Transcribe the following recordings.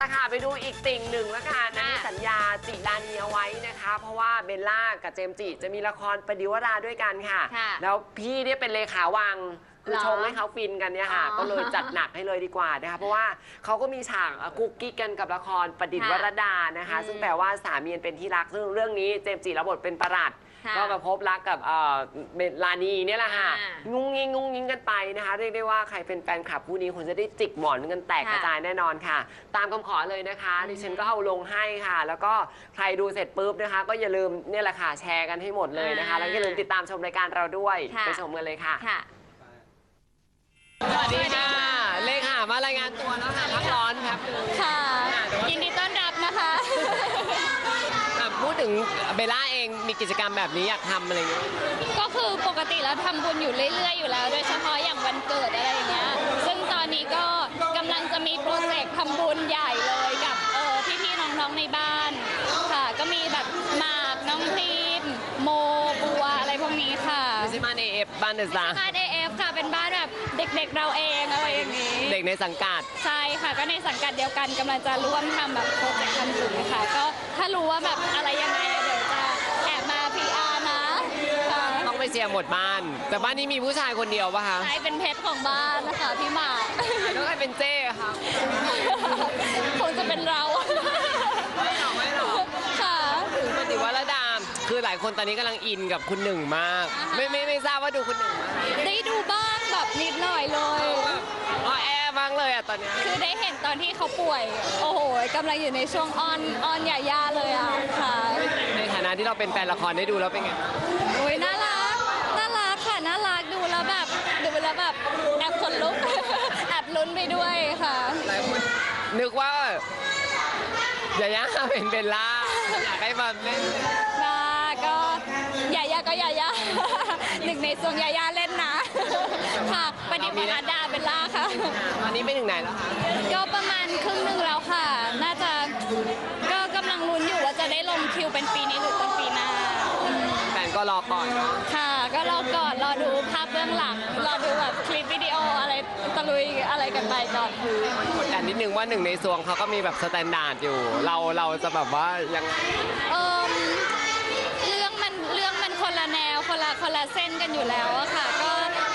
ค่ะไปดูอีกติ่งหนึ่งแล้วกันนะค่ะที่สัญญาจิรานีเอาไว้นะคะ เพราะว่าเบลล่ากับเจมส์จิจะมีละครประดิวราด้วยกันค่ะค่ะ แล้วพี่เนี่ยเป็นเลขาวังคือเหรอชงให้เขาฟินกันเนี่ยค่ะอ๋อก็เลยจัดหนักให้เลยดีกว่านะคะเพราะว่าเขาก็มีฉากกุ๊กกิ๊กกันกับละครประดิษฐ์วค่ะรดานะคะอืมซึ่งแปลว่าสามีเป็นที่รักซึ่งเรื่องนี้เจมส์จิรับบทเป็นประหลัด ค่ะก็มาพบรักกับเอ่อเบลลานีเนี่ยแหละค่ะอ่างุ้งงิ้งงุ้งงิ้งกันไปนะคะ เรียกได้ว่าใครเป็นแฟนคลับคู่นี้คงจะได้จิกหมอนกันแตกกระจายแน่นอนค่ะ ตามคำขอเลยนะคะดิฉันก็เอาลงให้ค่ะ แล้วก็ใครดูเสร็จปุ๊บนะคะ ก็อย่าลืมเนี่ยแหละค่ะแชร์กันให้หมดเลยนะคะแล้วก็อย่าลืมติดตามชมรายการเราด้วยค่ะ ไปชมกันเลยค่ะ ค่ะ สวัสดีค่ะ เลขค่ะมารายงานตัวแล้วค่ะพักร้อนครับนึง ค่ะแต่ว่ายินดีต้อนรับนะคะแบบพูด ถึงเบลล่าเองมีกิจกรรมแบบนี้อยากทำอะไรอย่างเงี้ยก็คือปกติแล้วทำบุญอยู่เรื่อย ๆ อยู่แล้ว โดยเฉพาะอย่างวันเกิดอะไรอย่างเงี้ย ซึ่งตอนนี้ก็กำลังจะมีโปรเจกต์ทำบุญใหญ่เลยกับเออพี่ๆน้องๆในบ้านค่ะ ก็มีแบบหมากน้องทีมโมบัวอะไรพวกนี้ค่ะไม่ใช่บ้านเอฟบ้านเดอะสตาร์บ้านเอฟค่ะเป็นบ้านแบบเด็กๆเราเองอะไรอย่างนี้ เด็กในสังกัด ใช่ค่ะก็ในสังกัดเดียวกันกำลังจะร่วมทำแบบโปรเจกต์ทำบุญค่ะก็ถ้ารู้ว่าแบบอะไร เชียร์หมดบ้าน แต่บ้านนี้มีผู้ชายคนเดียวปะคะใช่เป็นเพชรของบ้านนะคะพี่หมากแล้วใครเป็นเจ้อะคะคงจะเป็นเรา ไม่หรอกไม่หรอกค่ะถึงปฏิวัติดามคือหลายคนตอนนี้กำลังอินกับคุณหนึ่งมาก ไม่ไม่ไม่ทราบว่าดูคุณหนึ่งได้ดูบ้างแบบนิดหน่อยเลยอ๋อแอร์มากเลยอะตอนนี้ คือได้เห็นตอนที่เขาป่วย โอ้โหกำลังอยู่ในช่วงออนออนหย่าเลยอะค่ะ ในฐานะที่เราเป็นแฟนละครได้ดูแล้วเป็นไงโอ้ยน่ารัก น่ารักค่ะ น่ารักดูแล้วแบบดู แล้วแบบแอบขนลุก แอบลุ้นไปด้วยค่ะหลายคนนึกว่าอย่าย่าเป็นเบลล่าอยากให้มาเล่นนะก็ยายาก็ยายาหนึ่งในทรงยายาเล่นนะ ค่ะปฏิบัติดาเบลล่าค่ะ ตอนนี้ไปถึงไหนแล้วคะก็ประมาณครึ่งหนึ่งแล้วค่ะ น่าจะก็กำลังลุ้นอยู่ว่าจะได้ลงคิวเป็นปีนี้หรือเป็นปีหน้าอืม แฟน ก็รอก่อนเนาะค่ะ ก็รอก่อนรอดูภาพเบื้องหลัง รอดูแบบคลิปวิดีโออะไรตะลุยอะไรกันไปก่อนกดดันนิดนึงว่าหนึ่งในซวงเขาก็มีแบบสแตนดาร์ดอยู่ เราเราจะแบบว่ายังไงเอมเรื่องมันเรื่องมันคนละแนวคนละคนละเส้นกันอยู่แล้วอะค่ะ ก็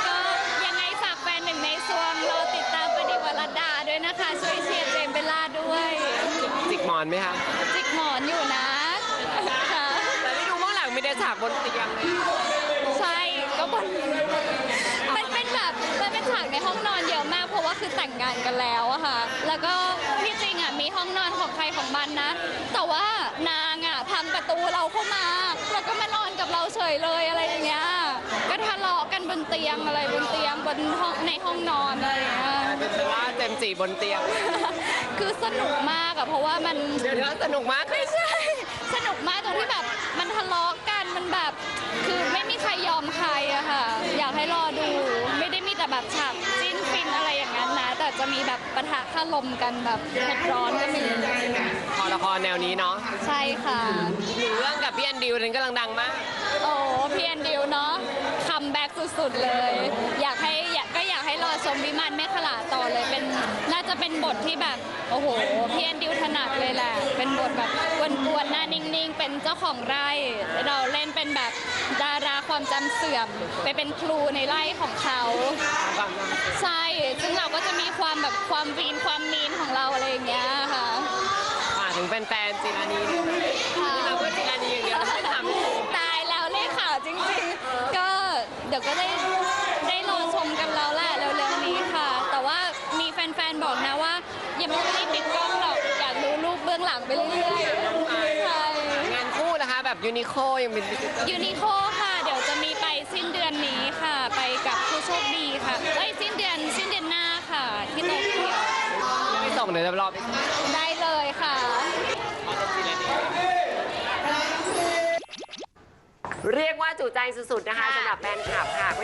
ก็ยังไงฝากแฟนหนึ่งในซวงรอติดตามปฏิวัติรัตดาด้วยนะคะ ช่วยเชียร์เจมส์เบลล่าด้วย จิกหมอนไหมคะจิกหมอนอยู่นะค่ะ แต่ที่ดูข้างหลังมีแต่ฉากบนเตียงเลยใช่ก็บนมันเป็นแบบมันเป็นฉากในห้องนอนเยอะมาก เพราะว่าคือแต่งงานกันแล้วอะค่ะ แล้วก็ที่จริงอะมีห้องนอนของใครของมันนะ แต่ว่านางอะพังประตูเราเข้ามา แล้วก็มานอนกับเราเฉยเลยอะไรอย่างเงี้ย ก็ทะเลาะกันบนเตียงอะไรบนเตียงบนห้องในห้องนอนอะไรอย่างเงี้ยเป็นเบลล่าเจมส์จีบนเตียง คือสนุกมากอะเพราะว่ามันเดี๋ยวนะสนุกมากเลยใช่ สนุกมากตรงที่แบบ มันทะเลาะกันมันแบบ คือไม่มีใครยอมใครอะค่ะ อยากให้รอดู ไม่ได้มีแต่แบบฉากจิ้นฟินอะไรอย่างนั้นนะ แต่จะมีแบบปะทะคารมกันแบบเผ็ดร้อนก็มีพอละครแนวนี้เนาะใช่ค่ะอีกหนึ่งเรื่องกับพี่แอนดิวนั้นกำลังดังมาก โอ้พี่แอนดิวเนาะคัมแบ็กสุดๆเลย อยากให้อยากก็อยากให้รอชมวิมานเมฆลาต่อเลยเป็นน่าจะเป็นบทที่แบบ โอ้โหพี่แอนดิวถนัดเลยแหละเป็น บทแบบกวนๆหน้านิ่งๆ เป็นเจ้าของไร่ เราเล่นเป็นแบบดาราความจำเสื่อม ไปเป็นครูในไร่ของเขา ใช่ ซึ่งเราก็จะมีความแบบความวีนความมีนของเราอะไรอย่างเงี้ยค่ะฝากถึงแฟนๆจิรานีด้วยค่ะเราก็จิรานีอย่างเดียวไม่ทำตายแล้วเลขข่าวจริงๆ ก็เดี๋ยวก็ได้ได้รอชมกันแล้วแหละเร็วๆนี้ค่ะ แต่ว่ามีแฟนๆ บอกนะว่ายังไม่ได้ปิดกล้องหรอกอยากดูรูปเบื้องหลังไปเรื่อยๆ ใช่ งานคู่นะคะ แบบ ยูนิโคยังเป็นดิจิตอลยูนิโคค่ะ เดี๋ยวจะมีไปสิ้นเดือนนี้ค่ะ ไปกับผู้โชคดีค่ะเอ้ยสิ้นเดือนสิ้นเดือนหน้าค่ะ ที่โตเกียวไม่ส่งเดี๋ยวจะรอไปได้เลยค่ะ เรียกว่าจุใจสุดๆนะคะสำหรับแฟนคลับค่ะก็